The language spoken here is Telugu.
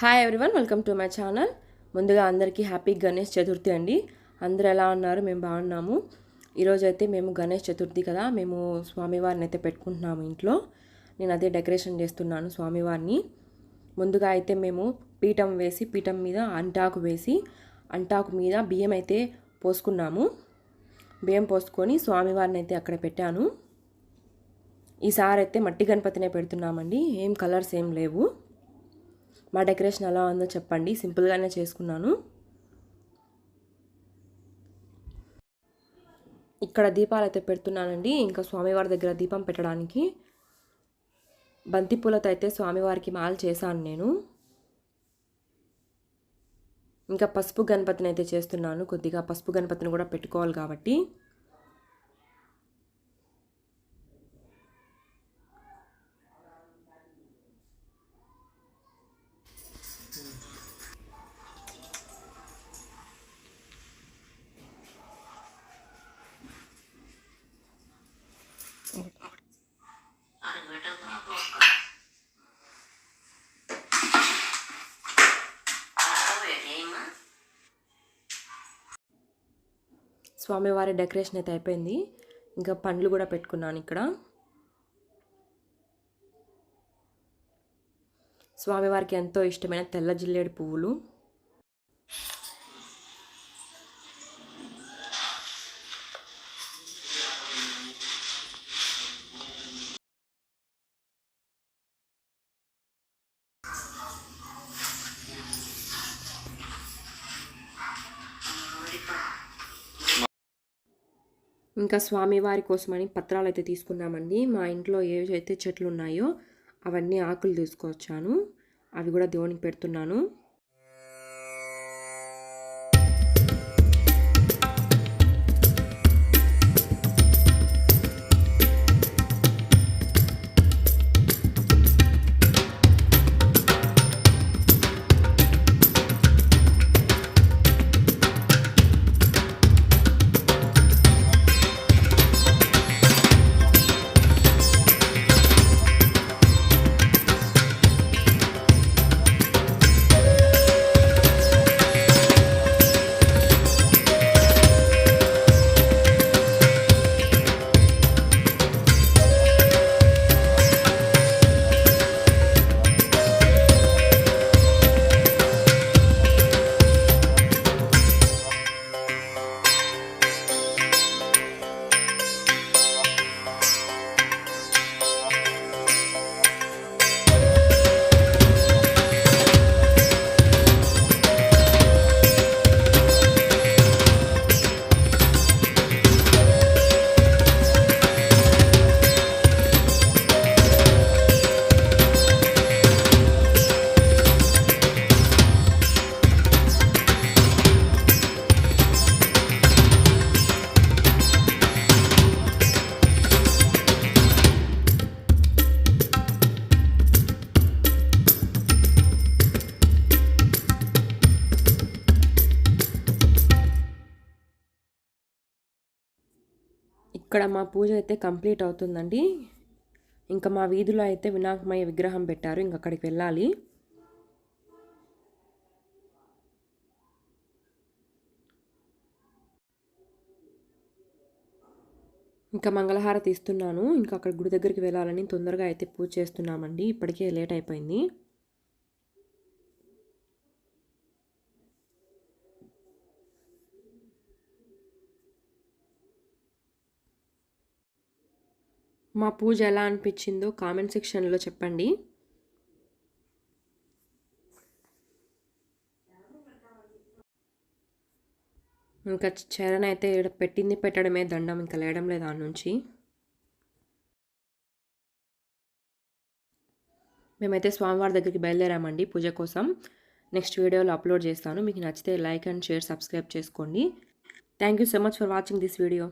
Hi everyone welcome to my channel ముందుగా అందరికీ హ్యాపీ గణేష్ చతుర్థి అండి. అందరూ ఎలా ఉన్నారు? మేము బాగున్నాము. ఈరోజు అయితే మేము గణేష్ చతుర్థి కదా. మేము స్వామివారిని అయితే పెట్టుకుంటున్నాము ఇంట్లో. నేను అదే డెకరేషన్ చేస్తున్నాను స్వామివారిని. ముందుగా అయితే మేము పీఠం వేసి పీఠం మీద అంటాకు వేసి అంటాకు మీద బియ్యం అయితే పోసుకున్నాము. బియ్యం పోసుకొని స్వామివారిని అయితే అక్కడ పెట్టాను. ఈసారి అయితే మట్టి గణపతినే పెడుతున్నామండి. ఏం కలర్స్ ఏం లేవు. మా డెకరేషన్ ఎలా ఉందో చెప్పండి. సింపుల్గానే చేసుకున్నాను. ఇక్కడ దీపాలు అయితే పెడుతున్నానండి. ఇంకా స్వామివారి దగ్గర దీపం పెట్టడానికి బంతిపూలతో అయితే స్వామివారికి మాల చేశాను నేను. ఇంకా పసుపు గణపతిని అయితే చేస్తున్నాను. కొద్దిగా పసుపు గణపతిని కూడా పెట్టుకోవాలి కాబట్టి. స్వామివారి డెకరేషన్ అయితే అయిపోయింది. ఇంకా పండ్లు కూడా పెట్టుకున్నాను ఇక్కడ. స్వామివారికి ఎంతో ఇష్టమైన తెల్ల జిల్లేడు పువ్వులు. ఇంకా స్వామివారి కోసమని పత్రాలు అయితే తీసుకున్నామండి. మా ఇంట్లో ఏవైతే చెట్లు ఉన్నాయో అవన్నీ ఆకులు తీసుకొచ్చాను. అవి కూడా దేవునికి పెడుతున్నాను. ఇక్కడ మా పూజ అయితే కంప్లీట్ అవుతుందండి. ఇంకా మా వీధిలో అయితే వినాయకమయ్య విగ్రహం పెట్టారు. ఇంక అక్కడికి వెళ్ళాలి. ఇంకా మంగళహారతి ఇస్తున్నాను ఇంకా అక్కడ గుడి దగ్గరికి వెళ్ళాలని తొందరగా అయితే పూజ చేస్తున్నామండి. ఇప్పటికే లేట్ అయిపోయింది. మా పూజ ఎలా అనిపించిందో కామెంట్ సెక్షన్లో చెప్పండి. ఇంకా చరణ్ అయితే పెట్టింది పెట్టడమే దండం ఇంకా లేయడం లేదు దాని నుంచి. మేమైతే స్వామివారి దగ్గరికి బయలుదేరామండి పూజ కోసం. నెక్స్ట్ వీడియోలో అప్లోడ్ చేస్తాను. మీకు నచ్చితే లైక్ అండ్ షేర్ సబ్స్క్రైబ్ చేసుకోండి. Thank you so much for watching this video.